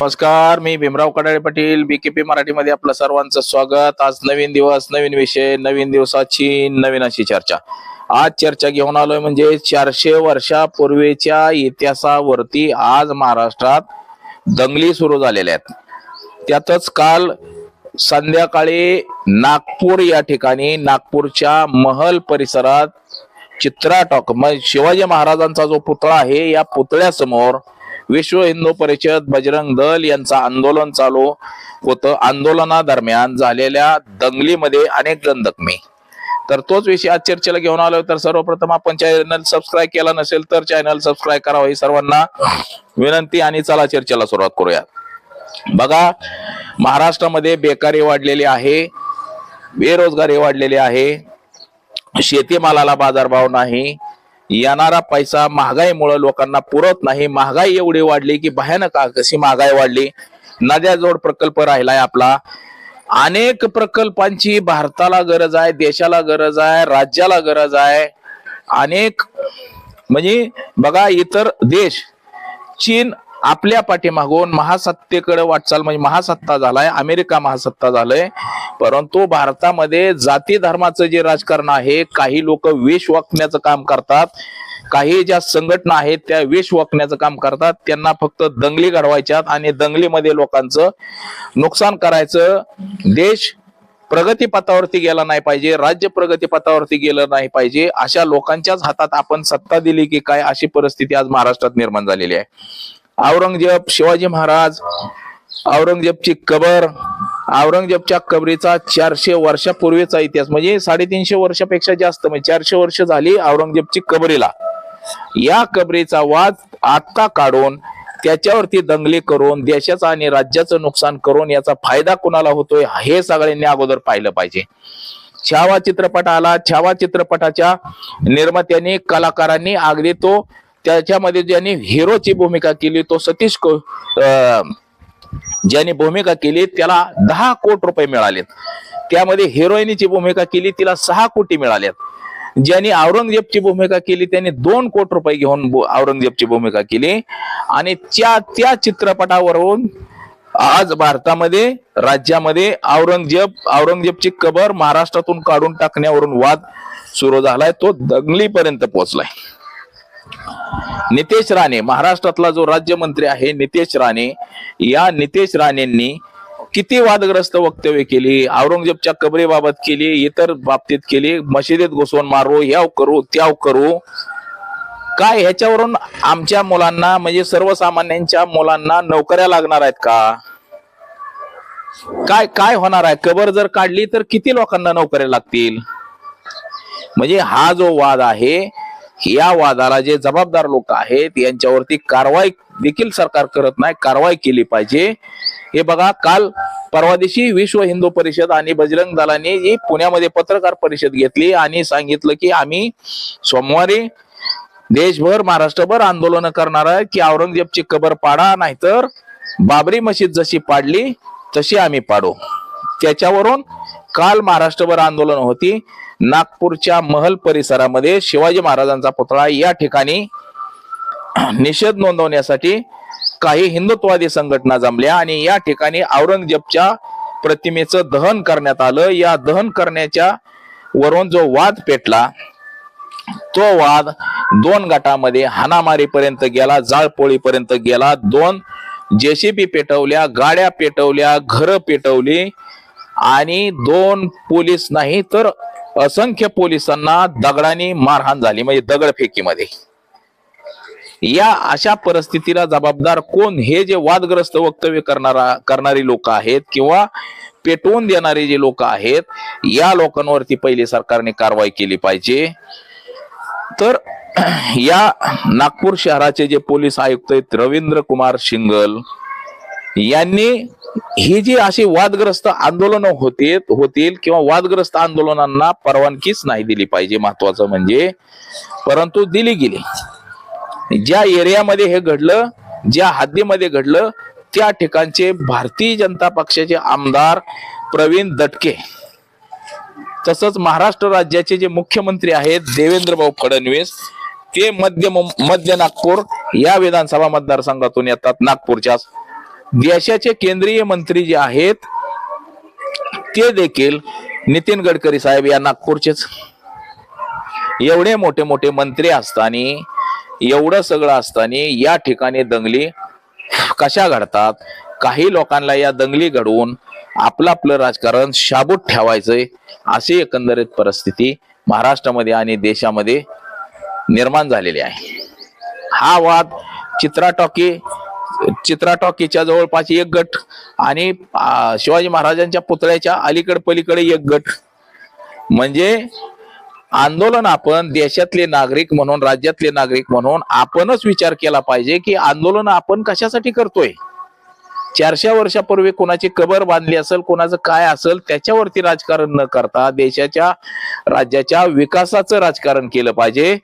नमस्कार मी भीमराव कडाळे पाटील बीकेपी मराठीमध्ये आपलं सर्वांचं स्वागत. आज नवीन दिवस नवीन विषय नवीन दिवसाची नवीन अशी चर्चा. आज चर्चा घेऊन आलोय म्हणजे चारशे वर्षापूर्वीच्या इतिहासावरती आज महाराष्ट्रात दंगली सुरू झालेल्या आहेत. त्यातच काल संध्याकाळी नागपूर या ठिकाणी नागपूरच्या महल परिसरात चित्रा टॉक म्हणजे शिवाजी महाराजांचा जो पुतळा आहे या पुतळ्यासमोर विश्व हिंदू परिषद बजरंग दल यांचं आंदोलन चालू होतं. आंदोलनादरम्यान झालेल्या दंगलीमध्ये अनेक जण जखमी. तर तोच विषय आज चर्चेला घेऊन आलो तर सर्वप्रथम आपण चॅनल सबस्क्राईब केला नसेल तर चॅनल सबस्क्राईब करावं. ही सर्वांना विनंती आणि चला चर्चेला सुरुवात करूया बघा महाराष्ट्रामध्ये बेकारी वाढलेली आहे. बेरोजगारी वाढलेली आहे. शेतीमालाला बाजारभाव नाही. येणारा पैसा महागाईमुळे लोकांना पुरत नाही. महागाई एवढी वाढली की भयानक कशी महागाई वाढली. नद्या जोड प्रकल्प राहिलाय आपला. अनेक प्रकल्पांची भारताला गरज आहे देशाला गरज आहे राज्याला गरज आहे. अनेक म्हणजे बघा इतर देश चीन आपल्या पाठीमागून महासत्तेकडे वाटचाल म्हणजे महासत्ता झालाय अमेरिका महासत्ता झालंय. परंतु भारतामध्ये जाती धर्माचं जे राजकारण आहे काही लोक वेश वाकण्याचं काम करतात. काही ज्या संघटना आहेत त्या वेश वाकण्याचं काम करतात. त्यांना फक्त दंगली घडवायच्यात आणि दंगलीमध्ये लोकांचं नुकसान करायचं. देश प्रगतीपथावरती गेला नाही पाहिजे राज्य प्रगतीपथावरती गेलं नाही पाहिजे अशा लोकांच्याच हातात आपण सत्ता दिली की काय अशी परिस्थिती आज महाराष्ट्रात निर्माण झालेली आहे. औरंगजेब शिवाजी महाराज औरंगजेबची कबर औरंगजेबच्या कबरीचा चारशे वर्षापूर्वीचा इतिहास म्हणजे साडेतीनशे वर्षापेक्षा जास्त म्हणजे चारशे वर्ष झाली औरंगजेबची कबरीला. या कबरीचा वाद आता काढून त्याच्यावरती दंगली करून देशाचं आणि राज्याचं नुकसान करून याचा फायदा कुणाला होतोय हे सगळ्यांनी अगोदर पाहिलं पाहिजे. छावा चित्रपट आला छावा चित्रपटाच्या निर्मात्यांनी कलाकारांनी अगदी तो त्याच्यामध्ये ज्यांनी हिरोची भूमिका केली तो सतीश को अं, ज्याने भूमिका केली त्याला दहा कोटी रुपये मिळालेत. त्यामध्ये हिरोईनीची भूमिका केली तिला सहा कोटी मिळाल्यात ज्यांनी औरंगजेबची भूमिका केली त्यांनी दोन कोटी रुपये घेऊन औरंगजेबची भूमिका केली. आणि त्या त्या चित्रपटावरून आज भारतामध्ये राज्यामध्ये औरंगजेब औरंगजेबची कबर महाराष्ट्रातून काढून टाकण्यावरून वाद सुरू झालाय तो दंगलीपर्यंत पोहोचलाय. नितेश राणे महाराष्ट्रातला जो राज्यमंत्री आहे नितेश राणे या नितेश राणेंनी किती वादग्रस्त वक्तव्य केली औरंगजेबच्या कबरेबाबत केली इतर बाबतीत केली मशिदीत घुसवून मारू याव करू त्याव करू. काय ह्याच्यावरून आमच्या मुलांना म्हणजे सर्वसामान्यांच्या मुलांना नोकऱ्या लागणार आहेत का? काय काय होणार आहे? कबर जर काढली तर किती लोकांना नोकऱ्या लागतील? म्हणजे हा जो वाद आहे या वादाला जे जबाबदार लोक आहेत यांच्यावरती कारवाई देखील सरकार करत नाही कारवाई केली पाहिजे. हे बघा काल परवा दिवशी विश्व हिंदू परिषद आणि बजरंग दलाने जी पुण्यामध्ये पत्रकार परिषद घेतली आणि सांगितलं की आम्ही सोमवारी देशभर महाराष्ट्रभर आंदोलन करणार आहे की औरंगजेबची कबर पाडा नाहीतर बाबरी मशीद जशी पाडली तशी आम्ही पाडू. त्याच्यावरून काल महाराष्ट्रभर आंदोलन होती. नागपूरच्या महल परिसरामध्ये शिवाजी महाराजांचा पुतळा या ठिकाणी निषेध नोंदवण्यासाठी काही हिंदुत्ववादी संघटना जमल्या आणि या ठिकाणी औरंगजेबच्या प्रतिमेचं दहन करण्यात आलं. या दहन करण्याच्या वरून जो वाद पेटला तो वाद दोन गटामध्ये हाणामारीपर्यंत गेला जाळपोळीपर्यंत गेला. दोन जेसीबी पेटवल्या गाड्या पेटवल्या घरं पेटवली. आणि दोन पोलीस नाही तर असंख्य पोलिसांना दगडाने मारहाण झाली म्हणजे दगडफेकीमध्ये या अशा परिस्थितीला जबाबदार कोण? हे जे वादग्रस्त वक्तव्य करणारा करणारी लोक आहेत किंवा पेटवून देणारे जे लोक आहेत या लोकांवरती पहिली सरकारने कारवाई केली पाहिजे. तर या नागपूर शहराचे जे पोलीस आयुक्त आहेत रवींद्र कुमार शिंगल यांनी ही जी अशी वादग्रस्त आंदोलन होते होतील किंवा वादग्रस्त आंदोलनांना परवानगीच नाही दिली पाहिजे महत्वाचं म्हणजे परंतु दिली गेली. ज्या एरियामध्ये हे घडलं ज्या हद्दीमध्ये घडलं त्या ठिकाणचे भारतीय जनता पक्षाचे आमदार प्रवीण दटके तसंच महाराष्ट्र राज्याचे जे मुख्यमंत्री आहेत देवेंद्र भाऊ फडणवीस ते मध्य मध्य नागपूर या विधानसभा मतदारसंघातून येतात नागपूरच्या देशाचे केंद्रीय मंत्री जे आहेत ते देखील नितीन गडकरी साहेब या नागपूरचेच एवढे मोठे मोठे मंत्री असताना एवढं सगळं असताना या ठिकाणी दंगली कशा घडतात? काही लोकांना या दंगली घडवून आपलं आपलं राजकारण शाबूत ठेवायचंय अशी एकंदरीत परिस्थिती महाराष्ट्रामध्ये आणि देशामध्ये निर्माण झालेली आहे. हा वाद चित्रा टॉकी चित्रा टॉकीच्या जवळपास एक गट आणि शिवाजी महाराजांच्या पुतळ्याच्या अलीकड पलीकडे एक गट. म्हणजे आंदोलन आपण देशातले नागरिक म्हणून राज्यातले नागरिक म्हणून आपणच विचार केला पाहिजे की आंदोलन आपण कशासाठी करतोय? चारशे वर्षापूर्वी कोणाची कबर बांधली असेल कोणाचं काय असेल त्याच्यावरती राजकारण न करता देशाच्या राज्याच्या विकासाचं राजकारण केलं पाहिजे.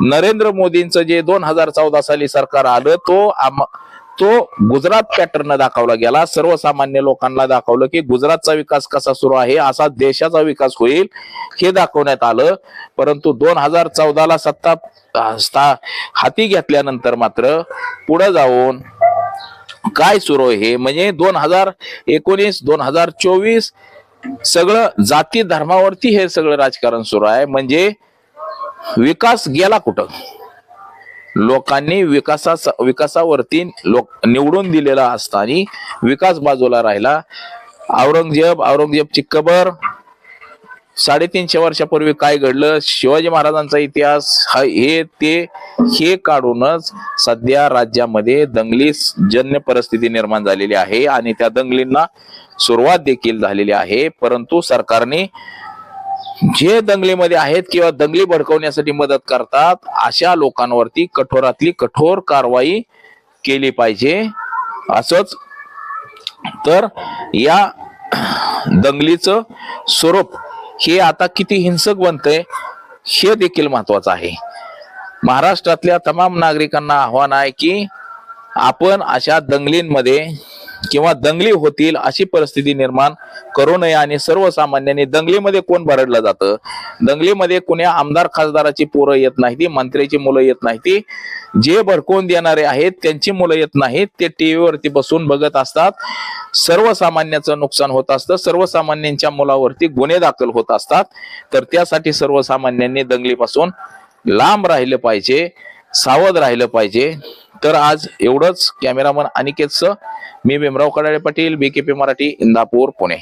नरेंद्र मोदींचं जे दोन हजार चौदा साली सरकार आलं तो आम- तो गुजरात पॅटर्न दाखवला गेला. सर्वसामान्य लोकांना दाखवलं की गुजरातचा विकास कसा सुरू आहे असा देशाचा विकास होईल हे दाखवण्यात आलं. परंतु दोन हजार चौदाला सत्ता स्था- हाती घेतल्यानंतर मात्र पुढे जाऊन काय सुरू आहे हे म्हणजे दोन हजार एकोणीस दोन हजार चोवीस सगळं जाती धर्मावरती हे सगळं राजकारण सुरू आहे. म्हणजे विकास गेला कुठं? लोकांनी विकासा विकासावरती लोक निवडून दिलेला असताना विकास बाजूला राहिला. औरंगजेब औरंगजेबची कबर साडेतीनशे वर्षापूर्वी काय घडलं? शिवाजी महाराजांचा इतिहास हा हे ते हे काढूनच सध्या राज्यामध्ये दंगली जन्य परिस्थिती निर्माण झालेली आहे आणि त्या दंगलींना सुरुवात देखील झालेली आहे. परंतु सरकारने जे दंगलीमध्ये आहेत किंवा दंगली भडकवण्यासाठी मदत करतात अशा लोकांवरती कठोरातली कठोर कारवाई केली पाहिजे. असंच तर या दंगलीचं स्वरूप हे आता किती हिंसक बनतंय हे देखील महत्वाचं आहे. महाराष्ट्रातल्या तमाम नागरिकांना आव्हान आहे की आपण अशा दंगलींमध्ये किंवा दंगली होतील अशी परिस्थिती निर्माण करू नये आणि सर्वसामान्यांनी दंगलीमध्ये कोण भरडलं जातं? दंगलीमध्ये कुण्या आमदार खासदाराची पोरं येत नाही ती मंत्र्याची मुलं येत नाही ती जे भडकवून देणारे आहेत त्यांची मुलं येत नाहीत ते टीव्हीवरती बसून बघत असतात. सर्वसामान्याचं नुकसान होत असतं सर्वसामान्यांच्या मुलावरती गुन्हे दाखल होत असतात. तर त्यासाठी सर्वसामान्यांनी दंगलीपासून लांब राहिलं पाहिजे सावध राहिलं पाहिजे. तर आज एवढंच. कॅमेरामन अनिकेतचं. मी भीमराव कडाळे पाटील बीकेपी मराठी इंदापूर पुणे.